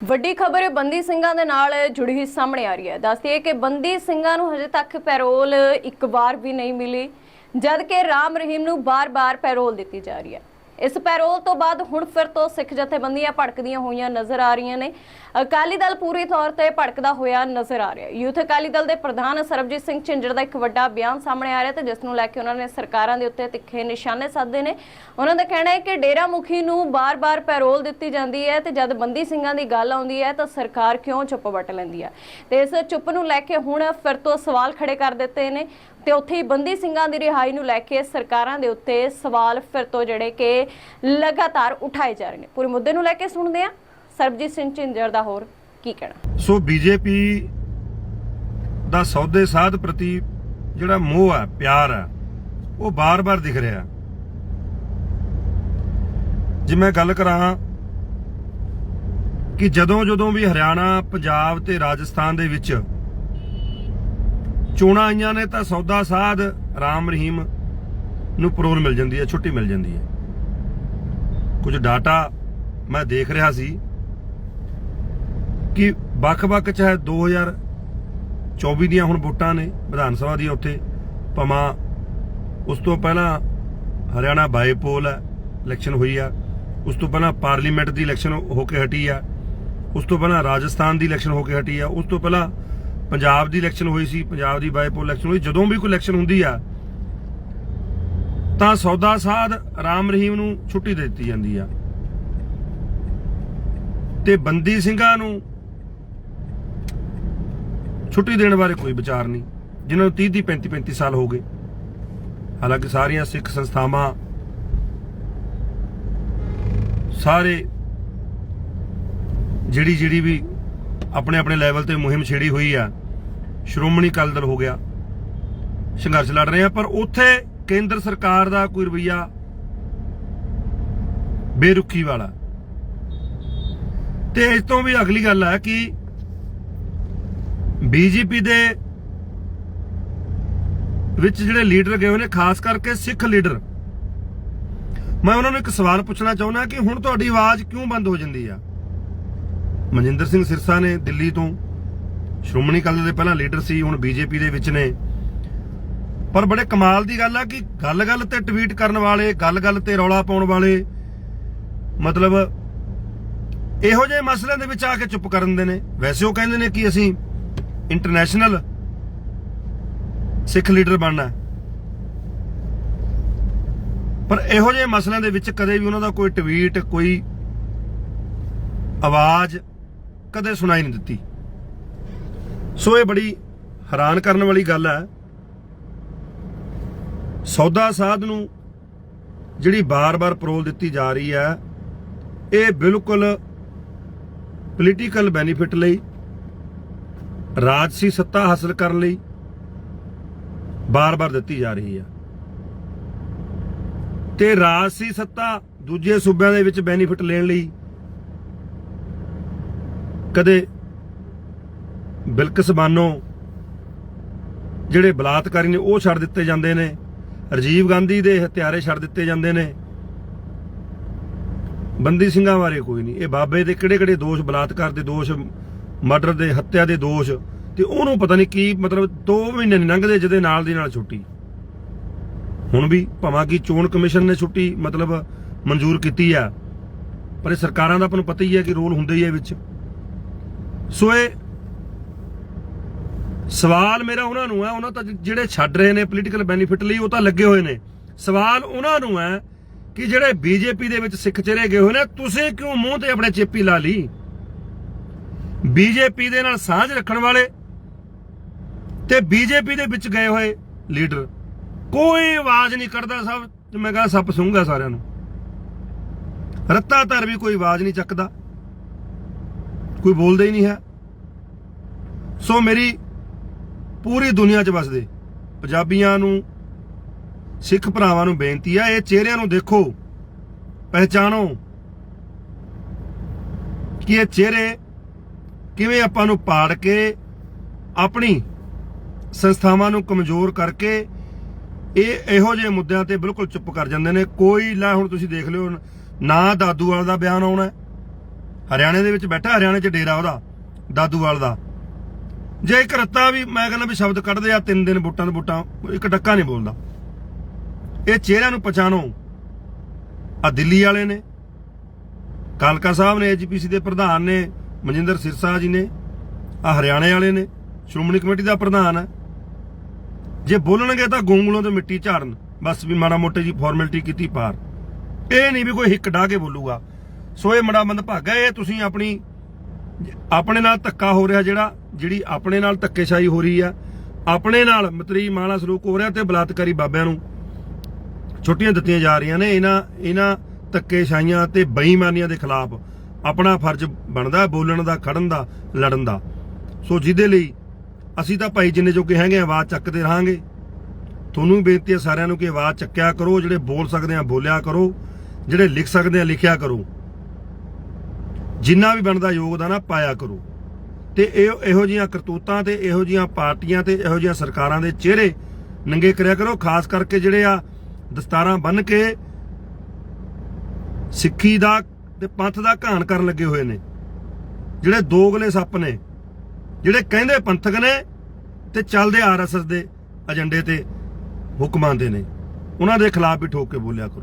ਵੱਡੀ ਖਬਰ ਬੰਦੀ ਸਿੰਘਾਂ ਦੇ ਨਾਲ ਜੁੜੀ ਹੋਈ ਸਾਹਮਣੇ ਆ ਰਹੀ ਹੈ। ਦੱਸਦੀ ਹੈ ਕਿ ਬੰਦੀ ਸਿੰਘਾਂ ਨੂੰ ਹਜੇ ਤੱਕ ਪੈਰੋਲ ਇੱਕ ਵਾਰ ਵੀ ਨਹੀਂ ਮਿਲੀ ਜਦ ਕਿ ਰਾਮ ਰਹੀਮ ਨੂੰ ਬਾਰ-ਬਾਰ ਪੈਰੋਲ ਦਿੱਤੀ ਜਾ ਰਹੀ ਹੈ। ਇਸ ਪੈਰੋਲ ਤੋਂ ਬਾਅਦ ਹੁਣ ਫਿਰ ਤੋਂ ਸਿੱਖ ਜਥੇਬੰਦੀਆਂ ਭੜਕਦੀਆਂ ਹੋਈਆਂ ਨਜ਼ਰ ਆ ਰਹੀਆਂ ਨੇ। ਅਕਾਲੀ ਦਲ ਪੂਰੀ ਤੌਰ ਤੇ ਭੜਕਦਾ ਹੋਇਆ ਨਜ਼ਰ ਆ ਰਿਹਾ। ਯੂਥ ਅਕਾਲੀ ਦਲ ਦੇ ਪ੍ਰਧਾਨ ਸਰਬਜੀਤ ਸਿੰਘ ਝਿੰਜਰ ਦਾ ਇੱਕ ਵੱਡਾ ਬਿਆਨ ਸਾਹਮਣੇ ਆ ਰਿਹਾ ਤੇ ਜਿਸ ਨੂੰ ਲੈ ਕੇ ਉਹਨਾਂ ਨੇ ਸਰਕਾਰਾਂ ਦੇ ਉੱਤੇ ਤਿੱਖੇ ਨਿਸ਼ਾਨੇ ਸਾਧੇ ਨੇ। ਉਹਨਾਂ ਦਾ ਕਹਿਣਾ ਹੈ ਕਿ ਡੇਰਾ ਮੁਖੀ ਨੂੰ ਬਾਰ-ਬਾਰ ਪੈਰੋਲ ਦਿੱਤੀ ਜਾਂਦੀ ਹੈ ਤੇ ਜਦ ਬੰਦੀ ਸਿੰਘਾਂ ਦੀ ਗੱਲ ਆਉਂਦੀ ਹੈ ਤਾਂ ਸਰਕਾਰ ਕਿਉਂ ਚੁੱਪ ਵੱਟ ਲੈਂਦੀ ਹੈ? ਤੇ ਇਸ ਚੁੱਪ ਨੂੰ ਲੈ ਕੇ ਹੁਣ ਫਿਰ ਤੋਂ ਸਵਾਲ ਖੜੇ ਕਰ ਦਿੱਤੇ ਨੇ। ਤੇ ਉੱਥੇ ਹੀ ਬੰਦੀ ਸਿੰਘਾਂ ਦੀ ਰਿਹਾਈ ਨੂੰ ਲੈ ਕੇ ਸਰਕਾਰਾਂ ਦੇ ਉੱਤੇ ਸਵਾਲ ਫਿਰ ਤੋਂ ਜਿਹੜੇ ਕਿ ਲਗਾਤਾਰ ਉਠਾਏ ਜਾ ਰਹੇ ਨੇ। ਪੂਰੇ ਮੁੱਦੇ ਨੂੰ ਲੈ ਕੇ ਸੁਣਦੇ ਆ ਸਰਬਜੀਤ ਸਿੰਘ ਝਿੰਜਰ ਦਾ ਹੋਰ ਕੀ ਕਹਿਣਾ? ਸੋ ਬੀਜੇਪੀ ਦਾ ਸੌਦੇ ਸਾਧ ਪ੍ਰਤੀ ਜਿਹੜਾ ਮੋਹ ਹੈ, ਪਿਆਰ ਹੈ, ਉਹ ਬਾਰ-ਬਾਰ ਦਿਖ ਰਿਹਾ ਜੇ ਮੈਂ ਗੱਲ ਕਰਾਂ ਕਿ ਜਦੋਂ ਜਦੋਂ ਵੀ ਹਰਿਆਣਾ, ਪੰਜਾਬ ਤੇ ਰਾਜਸਥਾਨ ਦੇ ਵਿੱਚ ਚੋਣਾਂ ਆਈਆਂ ਨੇ ਤਾਂ ਸੌਦਾ ਸਾਧ ਰਾਮ ਰਹੀਮ ਨੂੰ ਪਰੋਲ ਮਿਲ ਜਾਂਦੀ ਹੈ, ਛੁੱਟੀ ਮਿਲ ਜਾਂਦੀ ਹੈ। ਕੁਝ ਡਾਟਾ ਮੈਂ ਦੇਖ ਰਿਹਾ ਸੀ ਕਿ ਵੱਖ-ਵੱਖ ਚਾਹੇ 2024 ਦੀਆਂ ਹੁਣ ਵੋਟਾਂ ਨੇ ਵਿਧਾਨ ਸਭਾ ਦੀਆਂ ਉੱਥੇ ਭਮਾ ਉਸ ਤੋਂ ਪਹਿਲਾਂ ਹਰਿਆਣਾ ਬਾਈਪੋਲ ਹੈ, ਇਲੈਕਸ਼ਨ ਹੋਈ ਆ, ਉਸ ਤੋਂ ਪਹਿਲਾਂ ਪਾਰਲੀਮੈਂਟ ਦੀ ਇਲੈਕਸ਼ਨ ਹੋ ਕੇ ਹਟੀ ਆ, ਉਸ ਤੋਂ ਪਹਿਲਾਂ ਰਾਜਸਥਾਨ ਦੀ ਇਲੈਕਸ਼ਨ ਹੋ ਕੇ ਹਟੀ ਆ, ਉਸ ਤੋਂ ਪਹਿਲਾਂ ਪੰਜਾਬ ਦੀ ਇਲੈਕਸ਼ਨ ਹੋਈ ਸੀ, ਪੰਜਾਬ ਦੀ ਬਾਈਪੋਲ ਇਲੈਕਸ਼ਨ ਹੋਈ, ਜਦੋਂ ਵੀ ਕੋਈ ਇਲੈਕਸ਼ਨ ਹੁੰਦੀ ਆ, ਤਾਂ ਸੌਦਾ ਸਾਧ ਰਾਮ ਰਹੀਮ ਨੂੰ ਛੁੱਟੀ ਦੇ ਦਿੱਤੀ ਜਾਂਦੀ ਆ। ਤੇ ਬੰਦੀ ਸਿੰਘਾਂ ਨੂੰ ਛੁੱਟੀ ਦੇਣ ਬਾਰੇ ਕੋਈ ਵਿਚਾਰ ਨਹੀਂ, ਜਿਨ੍ਹਾਂ ਨੂੰ 30 ਦੀ 35 35 ਸਾਲ ਹੋ ਗਏ। ਹਾਲਾਂਕਿ ਸਾਰੀਆਂ ਸਿੱਖ ਸੰਸਥਾਵਾਂ ਸਾਰੇ ਜਿਹੜੀ ਜਿਹੜੀ ਵੀ ਆਪਣੇ ਆਪਣੇ ਲੈਵਲ ਤੇ ਮੁਹਿੰਮ ਛੇੜੀ ਹੋਈ ਆ। ਸ਼੍ਰੋਮਣੀ ਅਕਾਲੀ ਦਲ ਹੋ ਗਿਆ। ਸੰਘਰਸ਼ ਲੜ ਰਹੇ ਆ, ਪਰ ਉੱਥੇ ਕੇਂਦਰ ਸਰਕਾਰ ਦਾ ਕੋਈ ਰਵਈਆ ਬੇਰੁਖੀ ਵਾਲਾ। ਤੇ ਇਸ ਤੋਂ ਵੀ ਅਗਲੀ ਗੱਲ ਹੈ ਕਿ ਬੀਜੇਪੀ ਦੇ ਵਿੱਚ ਜਿਹੜੇ ਲੀਡਰ ਗਏ ਹੋਏ ਨੇ, ਖਾਸ ਕਰਕੇ ਸਿੱਖ ਲੀਡਰ, ਮੈਂ ਉਹਨਾਂ ਨੂੰ ਇੱਕ ਸਵਾਲ ਪੁੱਛਣਾ ਚਾਹੁੰਦਾ ਕਿ ਹੁਣ ਤੁਹਾਡੀ ਆਵਾਜ਼ ਕਿਉਂ ਬੰਦ ਹੋ ਜਾਂਦੀ ਆ? ਮਨਜਿੰਦਰ ਸਿੰਘ ਸਿਰਸਾ ਨੇ ਦਿੱਲੀ ਤੋਂ ਸ਼੍ਰੋਮਣੀ ਅਕਾਲੀ ਦਲ ਦੇ ਪਹਿਲਾਂ ਲੀਡਰ ਸੀ, ਹੁਣ ਬੀਜੇਪੀ ਦੇ ਵਿੱਚ ਨੇ। ਪਰ ਬੜੇ ਕਮਾਲ ਦੀ ਗੱਲ ਆ ਕਿ ਗੱਲ-ਗੱਲ ਤੇ ਟਵੀਟ ਕਰਨ ਵਾਲੇ, ਗੱਲ-ਗੱਲ ਤੇ ਰੌਲਾ ਪਾਉਣ ਵਾਲੇ, ਮਤਲਬ ਇਹੋ ਜਿਹੇ ਮਸਲਿਆਂ ਦੇ ਵਿੱਚ ਆ ਕੇ ਚੁੱਪ ਕਰ ਦਿੰਦੇ ਨੇ। ਵੈਸੇ ਉਹ ਕਹਿੰਦੇ ਨੇ ਕਿ ਅਸੀਂ ਇੰਟਰਨੈਸ਼ਨਲ ਸਿੱਖ ਲੀਡਰ ਬਣਨਾ ਪਰ ਇਹੋ ਜਿਹੇ ਮਸਲਿਆਂ ਦੇ ਵਿੱਚ ਕਦੇ ਵੀ ਉਹਨਾਂ ਦਾ ਕੋਈ ਟਵੀਟ, ਕੋਈ ਆਵਾਜ਼ ਕਦੇ ਸੁਣਾਈ ਨਹੀਂ ਦਿੱਤੀ। ਸੋ ਇਹ ਬੜੀ ਹੈਰਾਨ ਕਰਨ ਵਾਲੀ ਗੱਲ ਹੈ। ਸੌਦਾ ਸਾਧ ਨੂੰ ਜਿਹੜੀ ਬਾਰ-ਬਾਰ ਪਰੋਲ ਦਿੱਤੀ ਜਾ ਰਹੀ ਹੈ, ਇਹ ਬਿਲਕੁਲ ਪੋਲੀਟੀਕਲ ਬੈਨੀਫਿਟ ਲਈ, ਰਾਜਸੀ ਸੱਤਾ ਹਾਸਲ ਕਰਨ ਲਈ ਬਾਰ-ਬਾਰ ਦਿੱਤੀ ਜਾ ਰਹੀ ਹੈ। ਤੇ ਰਾਜਸੀ ਸੱਤਾ ਦੂਜੇ ਸੂਬਿਆਂ ਦੇ ਵਿੱਚ ਬੈਨੀਫਿਟ ਲੈਣ ਲਈ ਕਦੇ ਬਿਲਕਿਸ ਬਾਨੋ ਜਿਹੜੇ ਬਲਾਤਕਾਰੀ ਨੇ ਉਹ ਛੱਡ ਦਿੱਤੇ ਜਾਂਦੇ ਨੇ, ਰਾਜੀਵ ਗਾਂਧੀ ਦੇ ਹਥਿਆਰੇ ਛੱਡ ਦਿੱਤੇ ਜਾਂਦੇ ਨੇ। ਬੰਦੀ ਸਿੰਘਾਂ ਬਾਰੇ ਕੋਈ ਨਹੀਂ। ਇਹ ਬਾਬੇ ਦੇ ਕਿਹੜੇ ਕਿਹੜੇ ਦੋਸ਼, ਬਲਾਤਕਾਰ ਦੇ ਦੋਸ਼, ਮਰਡਰ ਦੇ, ਹੱਤਿਆ ਦੇ ਦੋਸ਼, ਤੇ ਉਹਨੂੰ ਪਤਾ ਨਹੀਂ ਕੀ ਮਤਲਬ 2 ਮਹੀਨੇ ਨਹੀਂ ਲੰਘਦੇ ਜਿਹਦੇ ਨਾਲ ਦੀ ਨਾਲ ਛੁੱਟੀ। ਹੁਣ ਵੀ ਭਾਵੇਂ ਕਿ ਚੋਣ ਕਮਿਸ਼ਨ ਨੇ ਛੁੱਟੀ ਮਤਲਬ ਮਨਜ਼ੂਰ ਕੀਤੀ ਆ, ਪਰ ਇਹ ਸਰਕਾਰਾਂ ਦਾ ਆਪਾਂ ਨੂੰ ਪਤਾ ਹੀ ਹੈ ਕਿ ਰੋਲ ਹੁੰਦਾ ਹੀ ਹੈ ਵਿੱਚ। ਸੋ ਇਹ ਸਵਾਲ ਮੇਰਾ ਉਹਨਾਂ ਨੂੰ ਹੈ, ਉਹਨਾਂ ਤਾਂ ਜਿਹੜੇ ਛੱਡ ਰਹੇ ਨੇ ਪੋਲੀਟੀਕਲ ਬੈਨੀਫਿਟ ਲਈ, ਉਹ ਤਾਂ ਲੱਗੇ ਹੋਏ ਨੇ। ਸਵਾਲ ਉਹਨਾਂ ਨੂੰ ਹੈ ਕਿ ਜਿਹੜੇ ਬੀਜੇਪੀ ਦੇ ਵਿੱਚ ਸਿੱਖ ਚਿਹਰੇ ਗਏ ਹੋਏ ਨੇ, ਤੁਸੀਂ ਕਿਉਂ ਮੂੰਹ ਤੇ ਆਪਣੇ ਚੇਪੀ ਲਾ ਲਈ? ਬੀਜੇਪੀ ਦੇ ਨਾਲ ਸਾਂਝ ਰੱਖਣ ਵਾਲੇ ਤੇ ਬੀਜੇਪੀ ਦੇ ਵਿੱਚ ਗਏ ਹੋਏ ਲੀਡਰ। ਕੋਈ ਆਵਾਜ਼ ਨਹੀਂ ਕੱਢਦਾ ਸਭ ਮੈਂ ਕਹਾਂ ਸੱਪ ਸੂੰਗਾ ਸਾਰਿਆਂ ਨੂੰ। ਰੱਤਾ ਧਰ ਵੀ ਕੋਈ ਆਵਾਜ਼ ਨਹੀਂ ਚੱਕਦਾ। ਕੋਈ ਬੋਲਦਾ ਹੀ ਨਹੀਂ ਹੈ। ਸੋ ਮੇਰੀ ਪੂਰੀ ਦੁਨੀਆ 'ਚ ਵਸਦੇ ਪੰਜਾਬੀਆਂ ਨੂੰ, ਸਿੱਖ ਭਰਾਵਾਂ ਨੂੰ ਬੇਨਤੀ ਆ, ਇਹ ਚਿਹਰਿਆਂ ਨੂੰ ਦੇਖੋ, ਪਹਿਚਾਣੋ ਕਿ ਇਹ ਚਿਹਰੇ ਕਿਵੇਂ ਆਪਾਂ ਨੂੰ ਪਾੜ ਕੇ ਆਪਣੀ ਸੰਸਥਾਵਾਂ ਨੂੰ ਕਮਜ਼ੋਰ ਕਰਕੇ ਇਹ ਇਹੋ ਜਿਹੇ ਮੁੱਦਿਆਂ ਤੇ ਬਿਲਕੁਲ ਚੁੱਪ ਕਰ ਜਾਂਦੇ ਨੇ। ਕੋਈ ਲੈ ਹੁਣ ਤੁਸੀਂ ਦੇਖ ਲਿਓ, ਨਾ ਦਾਦੂਵਾਲ ਦਾ ਬਿਆਨ ਆਉਣਾ ਹਰਿਆਣੇ ਦੇ ਵਿੱਚ ਬੈਠਾ, ਹਰਿਆਣੇ 'ਚ ਡੇਰਾ ਉਹਦਾ, ਦਾਦੂਵਾਲ ਦਾ। ਜੇ ਇੱਕ ਰੱਤਾ ਵੀ ਮੈਂ ਕਹਿੰਦਾ ਵੀ ਸ਼ਬਦ ਕੱਢਦੇ ਆ, ਤਿੰਨ ਦਿਨ ਬੁੱਟਾਂ ਦੇ ਬੁੱਟਾਂ, ਇੱਕ ਡੱਕਾ ਨਹੀਂ ਬੋਲਦਾ। ਇਹ ਚਿਹਰਿਆਂ ਨੂੰ ਪਛਾਣੋ। ਆ ਦਿੱਲੀ ਵਾਲੇ ਨੇ, ਕਾਲਕਾ ਸਾਹਿਬ ਨੇ ਐਜੀਪੀਸੀ ਦੇ ਪ੍ਰਧਾਨ ਨੇ, ਮਨਜਿੰਦਰ ਸਿਰਸਾ ਜੀ ਨੇ ਆ ਹਰਿਆਣੇ ਵਾਲੇ ਨੇ, ਸ਼੍ਰੋਮਣੀ ਕਮੇਟੀ ਦਾ ਪ੍ਰਧਾਨ ਹੈ। ਜੇ ਬੋਲਣਗੇ ਤਾਂ ਗੋਂਗਲੋਂ ਤੇ ਮਿੱਟੀ ਝਾੜਨ, ਬਸ ਵੀ ਮਾੜਾ ਮੋਟੇ ਜੀ ਫਾਰਮੈਲਿਟੀ ਕੀਤੀ ਪਾਰ। ਇਹ ਨਹੀਂ ਵੀ ਕੋਈ ਹਿੱਕ ਢਾ ਕੇ ਬੋਲੂਗਾ। ਸੋ ਇਹ ਮੜਾ ਮੰਦ ਭਾਗਾ ਇਹ ਤੁਸੀਂ ਆਪਣੀ ਆਪਣੇ ਨਾਲ ਧੱਕਾ ਹੋ ਰਿਹਾ ਜਿਹੜਾ, ਜਿਹੜੀ ਆਪਣੇ ਨਾਲ ਧੱਕੇਸ਼ਾਹੀ ਹੋ ਰਹੀ ਆ। ਆਪਣੇ ਨਾਲ ਮਤਰੀ ਮਾਲਾ ਸਲੂਕ ਹੋ ਰਿਹਾ ਤੇ ਬਲਾਤਕਾਰੀ ਬਾਬਿਆਂ ਨੂੰ ਛੁੱਟੀਆਂ ਦਿੱਤੀਆਂ ਜਾ ਰਹੀਆਂ ਨੇ। ਇਹਨਾਂ ਇਹਨਾਂ ਧੱਕੇਸ਼ਾਹੀਆਂ ਤੇ ਬੇਈਮਾਨੀਆਂ ਦੇ ਖਿਲਾਫ ਆਪਣਾ ਫਰਜ਼ ਬਣਦਾ ਬੋਲਣ ਦਾ, ਖੜਨ ਦਾ, ਲੜਨ ਦਾ। ਸੋ ਜਿਹਦੇ ਲਈ ਅਸੀਂ ਤਾਂ ਭਾਈ ਜਿੰਨੇ ਜੋਗੇ ਹੈਗੇ ਆਵਾਜ਼ ਚੱਕਦੇ ਰਹਾਂਗੇ। ਤੁਹਾਨੂੰ ਵੀ ਬੇਨਤੀ ਹੈ ਸਾਰਿਆਂ ਨੂੰ ਕਿ ਆਵਾਜ਼ ਚੱਕਿਆ ਕਰੋ, ਜਿਹੜੇ ਬੋਲ ਸਕਦੇ ਆ ਬੋਲਿਆ ਕਰੋ, ਜਿਹੜੇ ਲਿਖ ਸਕਦੇ ਆ ਲਿਖਿਆ ਕਰੋ। ਜਿੰਨਾ ਵੀ ਬਣਦਾ ਯੋਗਦਾਨ ਆ, ਪਾਇਆ ਕਰੋ। ਤੇ ਇਹ ਇਹੋ ਜੀਆਂ ਕਰਤੂਤਾਂ ਤੇ ਇਹੋ ਜੀਆਂ ਪਾਰਟੀਆਂ ਤੇ ਇਹੋ ਜੀਆਂ ਸਰਕਾਰਾਂ ਦੇ ਚਿਹਰੇ ਨੰਗੇ ਕਰਿਆ ਕਰੋ, ਖਾਸ ਕਰਕੇ ਜਿਹੜੇ ਆ ਦਸਤਾਰਾਂ ਬੰਨ ਕੇ ਸਿੱਖੀ ਦਾ ਤੇ ਪੰਥ ਦਾ ਘਾਣ ਕਰਨ ਲੱਗੇ ਹੋਏ ਨੇ। ਜਿਹੜੇ ਦੋਗਲੇ ਸੱਪ ਨੇ, ਜਿਹੜੇ ਕਹਿੰਦੇ ਪੰਥਕ ਨੇ ਤੇ ਚੱਲਦੇ ਆਰਐਸਐਸ ਦੇ ਏਜੰਡੇ ਤੇ ਹੁਕਮਾਂ ਦੇ ਨੇ। ਉਹਨਾਂ ਦੇ ਖਿਲਾਫ ਵੀ ਠੋਕ ਕੇ ਬੋਲਿਆ ਕਰੋ।